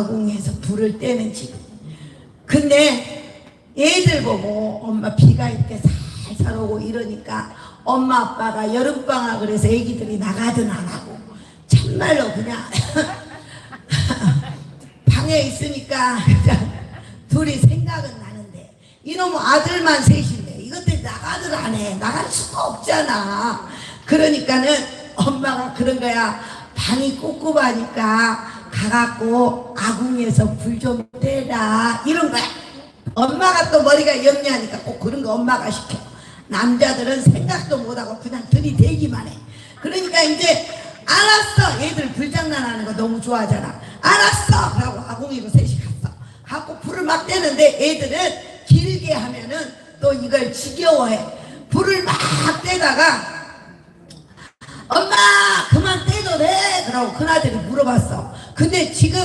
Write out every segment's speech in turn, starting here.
아궁에서 불을 떼는 집. 근데 애들 보고 엄마 비가 이렇게 살살 오고 이러니까 엄마 아빠가 여름방학을 해서 애기들이 나가든 안 하고 참말로 그냥 방에 있으니까 그냥 둘이 생각은 나는데 이놈 아들만 셋인데 이것들 나가들 안 해. 나갈 수가 없잖아. 그러니까는 엄마가 그런 거야. 방이 꿉꿉하니까 가갖고 아궁에서 불 좀 떼라 이런 거야. 엄마가 또 머리가 영리하니까 꼭 그런 거 엄마가 시켜. 남자들은 생각도 못하고 그냥 들이대기만 해. 그러니까 이제 알았어. 얘들 불장난하는 거 너무 좋아하잖아. 알았어. 그러고 아궁이로 셋이 갔어. 갖고 불을 막 떼는데 애들은 길게 하면은 또 이걸 지겨워해. 불을 막 떼다가 엄마 돼? 그러고 큰아들이 물어봤어. 근데 지금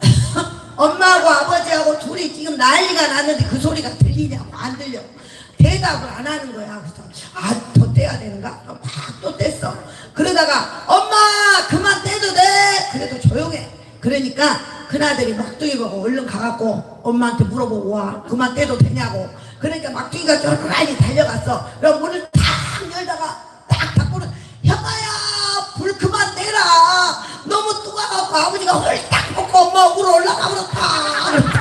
엄마하고 아버지하고 둘이 지금 난리가 났는데 그 소리가 들리냐고 안 들려. 대답을 안 하는 거야. 그래서 아더 떼야 되는가? 막또 뗐어. 그러다가 엄마 그만 떼도 돼? 그래도 조용해. 그러니까 큰아들이 막둥이 보고 얼른 가갖고 엄마한테 물어보고 와. 그만 떼도 되냐고. 그러니까 막둥이가 쫄쫄하니 달려갔어. 그럼 아버지가 홀딱 벗고 엄마 울어 올라가 버렸다.